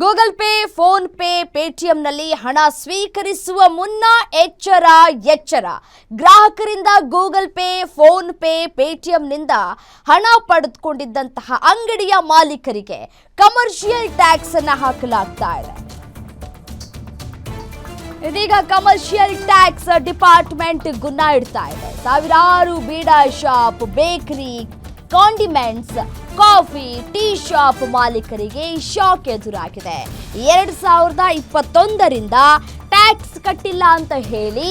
Google Pay, PhonePe, ಪೇಟಿಎಂನಲ್ಲಿ ಹಣ ಸ್ವೀಕರಿಸುವ ಮುನ್ನ ಎಚ್ಚರ ಎಚ್ಚರ. ಗ್ರಾಹಕರಿಂದ ಗೂಗಲ್ ಪೇ, ಫೋನ್ ಪೇ, ಪೇಟಿಎಂನಿಂದ ಹಣ ಪಡೆದುಕೊಂಡಿದ್ದಂತಹ ಅಂಗಡಿಯ ಮಾಲೀಕರಿಗೆ ಕಮರ್ಷಿಯಲ್ ಟ್ಯಾಕ್ಸ್ ಅನ್ನು ಹಾಕಲಾಗ್ತಾ ಇದೆ. ಇದೀಗ ಕಮರ್ಷಿಯಲ್ ಟ್ಯಾಕ್ಸ್ ಡಿಪಾರ್ಟ್ಮೆಂಟ್ ಗುನ್ನ ಇಡ್ತಾ ಇದೆ. ಸಾವಿರಾರು beeda shop, bakery, condiments coffee, tea shop ಮಾಲೀಕರಿಗೆ ಶಾಕ್ ಎದುರಾಗಿದೆ. ಎರಡ್ ಸಾವಿರದ ಇಪ್ಪತ್ತೊಂದರಿಂದ ಟ್ಯಾಕ್ಸ್ ಕಟ್ಟಿಲ್ಲ ಅಂತ ಹೇಳಿ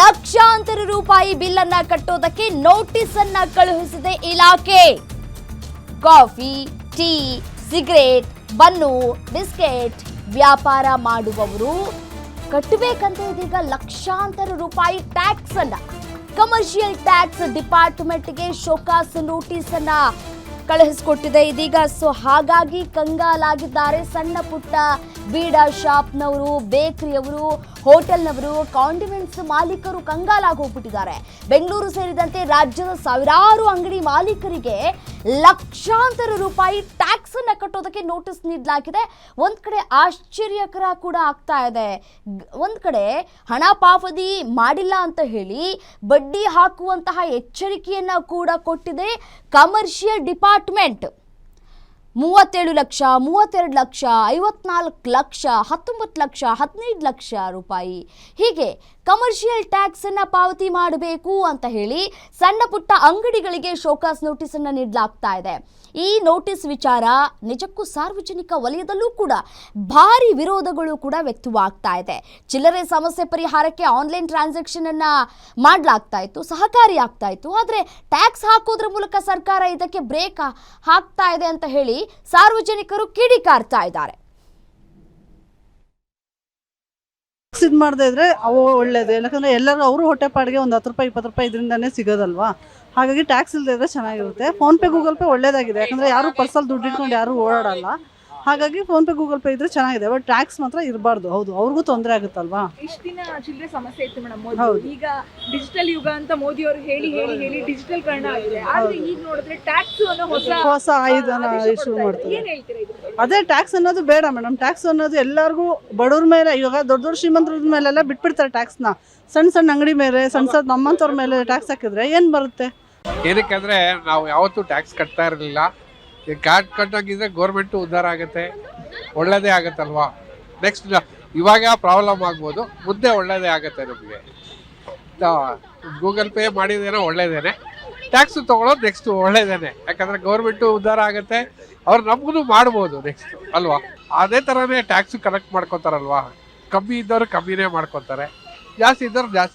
ಲಕ್ಷಾಂತರ ರೂಪಾಯಿ ಬಿಲ್ ಅನ್ನ ಕಟ್ಟೋದಕ್ಕೆ ನೋಟಿಸ್ ಅನ್ನ ಕಳುಹಿಸಿದೆ ಇಲಾಖೆ. Coffee, tea, cigarette, bun, biscuit ವ್ಯಾಪಾರ ಮಾಡುವವರು ಕಟ್ಟಬೇಕಂತ ಇದೀಗ ಲಕ್ಷಾಂತರ ರೂಪಾಯಿ ಟ್ಯಾಕ್ಸ್ ಅನ್ನ ಕಮರ್ಷಿಯಲ್ ಟ್ಯಾಕ್ಸ್ ಡಿಪಾರ್ಟ್ಮೆಂಟ್ಗೆ ಶೋಕಾಸ್ ನೋಟಿಸ್ ಅನ್ನ ಕಳುಹಿಸಿಕೊಟ್ಟಿದೆ ಇದೀಗ. ಸೊ ಹಾಗಾಗಿ ಕಂಗಾಲಾಗಿದ್ದಾರೆ ಸಣ್ಣ ಪುಟ್ಟ ಬೀಡಾ ಶಾಪ್ನವರು, ಬೇಕರಿಯವರು, ಹೋಟೆಲ್ನವರು, ಕಾಂಡಿಮೆಂಟ್ಸ್ ಮಾಲೀಕರು ಕಂಗಾಲಾಗಿ ಹೋಗ್ಬಿಟ್ಟಿದ್ದಾರೆ. ಬೆಂಗಳೂರು ಸೇರಿದಂತೆ ರಾಜ್ಯದ ಸಾವಿರಾರು ಅಂಗಡಿ ಮಾಲೀಕರಿಗೆ ಲಕ್ಷಾಂತರ ರೂಪಾಯಿ ಟ್ಯಾಕ್ಸ್ ಅನ್ನ ಕಟ್ಟೋದಕ್ಕೆ ನೋಟಿಸ್ ನೀಡಲಾಗಿದೆ. ಒಂದ್ ಕಡೆ ಆಶ್ಚರ್ಯಕರ ಕೂಡ ಆಗ್ತಾ ಇದೆ. ಒಂದ್ ಕಡೆ ಹಣ ಪಾವತಿ ಮಾಡಿಲ್ಲ ಅಂತ ಹೇಳಿ ಬಡ್ಡಿ ಹಾಕುವಂತಹ ಎಚ್ಚರಿಕೆಯನ್ನ ಕೂಡ ಕೊಟ್ಟಿದೆ ಕಮರ್ಷಿಯಲ್ ಡಿಪಾರ್ಟ್ಮೆಂಟ್. ಮೂವತ್ತೇಳು ಲಕ್ಷ, ಮೂವತ್ತೆರಡು ಲಕ್ಷ, ಐವತ್ನಾಲ್ಕು ಲಕ್ಷ, ಹತ್ತೊಂಬತ್ತು ಲಕ್ಷ, ಹದಿನೈದು ಲಕ್ಷ ರೂಪಾಯಿ. ಹೀಗೆ ಕಮರ್ಷಿಯಲ್ ಟ್ಯಾಕ್ಸ್ ಅನ್ನ ಪಾವತಿ ಮಾಡಬೇಕು ಅಂತ ಹೇಳಿ ಸಣ್ಣ ಪುಟ್ಟ ಅಂಗಡಿಗಳಿಗೆ ಶೋಕಾಸ್ ನೋಟಿಸ್ ಅನ್ನ ನೀಡಲಾಗ್ತಾ ಇದೆ. ಈ ನೋಟಿಸ್ ವಿಚಾರ ನಿಜಕ್ಕೂ ಸಾರ್ವಜನಿಕ ವಲಯದಲ್ಲೂ ಕೂಡ ಭಾರಿ ವಿರೋಧಗಳು ಕೂಡ ವ್ಯಕ್ತವಾಗ್ತಾ ಇದೆ. ಚಿಲ್ಲರೆ ಸಮಸ್ಯೆ ಪರಿಹಾರಕ್ಕೆ ಆನ್ಲೈನ್ ಟ್ರಾನ್ಸಾಕ್ಷನ್ ಅನ್ನ ಮಾಡಲಾಗ್ತಾ ಇತ್ತು, ಸಹಕಾರಿ ಆಗ್ತಾ ಇತ್ತು. ಆದರೆ ಟ್ಯಾಕ್ಸ್ ಹಾಕೋದ್ರ ಮೂಲಕ ಸರ್ಕಾರ ಇದಕ್ಕೆ ಬ್ರೇಕ್ ಹಾಕ್ತಾ ಇದೆ ಅಂತ ಹೇಳಿ ಸಾರ್ವಜನಿಕರು ಕಿಡಿಕಾರ್ತಾ ಇದ್ದಾರೆ. ಇದು ಮಾಡದೇ ಇದ್ರೆ ಅವು ಒಳ್ಳೇದು. ಯಾಕಂದ್ರೆ ಎಲ್ಲರೂ ಅವರು ಹೊಟ್ಟೆಪಾಡಿಗೆ ಒಂದು ಹತ್ತು ರೂಪಾಯಿ, ಇಪ್ಪತ್ತು ರೂಪಾಯಿ ಇದರಿಂದನೇ ಸಿಗೋದಲ್ವಾ? ಹಾಗಾಗಿ ಟ್ಯಾಕ್ಸ್ ಇಲ್ಲದೆ ಇದ್ರೆ ಚೆನ್ನಾಗಿರುತ್ತೆ. ಫೋನ್ ಪೇ ಗೂಗಲ್ ಪೇ ಒಳ್ಳೇದಾಗಿದೆ. ಯಾಕಂದ್ರೆ ಯಾರು ಪರ್ಸಲ್ ದುಡ್ಡು ಇಟ್ಕೊಂಡು ಯಾರು ಓಡಾಡಲ್ಲ. ಹಾಗಾಗಿ ಫೋನ್ ಪೇ ಗೂಗಲ್ ಪೇ ಇದ್ರೆ ಚೆನ್ನಾಗಿದೆ. ಬಟ್ ಟ್ಯಾಕ್ಸ್ ಮಾತ್ರ ಇರಬಾರ್ದು. ಹೌದು ಅವ್ರಿಗೂ ತೊಂದರೆ ಆಗುತ್ತಲ್ವಾ? ಇಷ್ಟ ದಿನ ಚಿಲ್ಲರೆ ಸಮಸ್ಯೆ ಇತ್ತು ಮೇಡಮ್ ಹೌದು. ಈಗ ಡಿಜಿಟಲ್ ಯುಗ ಅಂತ ಮೋದಿ ಅವರು ಹೇಳಿ ಹೇಳಿ ಹೇಳಿ ಡಿಜಿಟಲ್ ಕಾರಣ ಆಗಿದೆ. ಆದ್ರೆ ಈಗ ನೋಡಿದ್ರೆ ಟ್ಯಾಕ್ಸ್ ಅನ್ನೋ ಹೊಸ ಹೊಸ ಆಯುಧನ ಆದೇಶ ಇಶ್ಯೂ ಮಾಡ್ತಾರೆ. ಏನ್ ಹೇಳ್ತೀರಾ ಅದೇ ಟ್ಯಾಕ್ಸ್ ಅನ್ನೋದು ಬೇಡ ಮೇಡಮ್. ಟ್ಯಾಕ್ಸ್ ಅನ್ನೋದು ಎಲ್ಲರಿಗೂ ಬಡವ್ರ ಮೇಲೆ ಇವಾಗ ದೊಡ್ಡ ದೊಡ್ಡ ಶ್ರೀಮಂತರ ಮೇಲೆಲ್ಲ ಬಿಟ್ಬಿಡ್ತಾರೆ ಟ್ಯಾಕ್ಸ್ನ ಸಣ್ಣ ಸಣ್ಣ ಅಂಗಡಿ ಮೇಲೆ ಸಣ್ಣ ಸಣ್ಣ ನಮ್ಮಂಥವ್ರ ಮೇಲೆ ಟ್ಯಾಕ್ಸ್ ಹಾಕಿದ್ರೆ ಏನು ಬರುತ್ತೆ? ಏನಕ್ಕಂದ್ರೆ ನಾವು ಯಾವತ್ತೂ ಟ್ಯಾಕ್ಸ್ ಕಟ್ತಾ ಇರಲಿಲ್ಲ. ಕಾರ್ಡ್ ಕಟ್ಟೋಗಿದ್ರೆ ಗೌರ್ಮೆಂಟು ಉದ್ಧಾರ ಆಗುತ್ತೆ. ಒಳ್ಳೇದೇ ಆಗುತ್ತಲ್ವಾ? ನೆಕ್ಸ್ಟ್ ಇವಾಗ ಪ್ರಾಬ್ಲಮ್ ಆಗ್ಬೋದು. ಮುಂದೆ ಒಳ್ಳೇದೇ ಆಗುತ್ತೆ ನಮಗೆ. ಗೂಗಲ್ ಪೇ ಮಾಡಿದೇನೋ ಒಳ್ಳೇದೇನೆ. ಟ್ಯಾಕ್ಸ್ ತೊಗೊಳೋದು ನೆಕ್ಸ್ಟ್ ಒಳ್ಳೇದೇನೆ. ಯಾಕಂದ್ರೆ ಗೌರ್ಮೆಂಟು ಉದ್ಧಾರ ಆಗುತ್ತೆ. ಅವ್ರು ನಮಗೂ ಮಾಡ್ಬೋದು ನೆಕ್ಸ್ಟ್ ಅಲ್ವಾ? ಅದೇ ಥರನೇ ಟ್ಯಾಕ್ಸು ಕಲೆಕ್ಟ್ ಮಾಡ್ಕೊತಾರಲ್ವಾ? ಕಮ್ಮಿ ಇದ್ದವ್ರು ಕಮ್ಮಿನೇ ಮಾಡ್ಕೊತಾರೆ. ಜಾಸ್ತಿ ಇದ್ದವ್ರು ಜಾಸ್ತಿ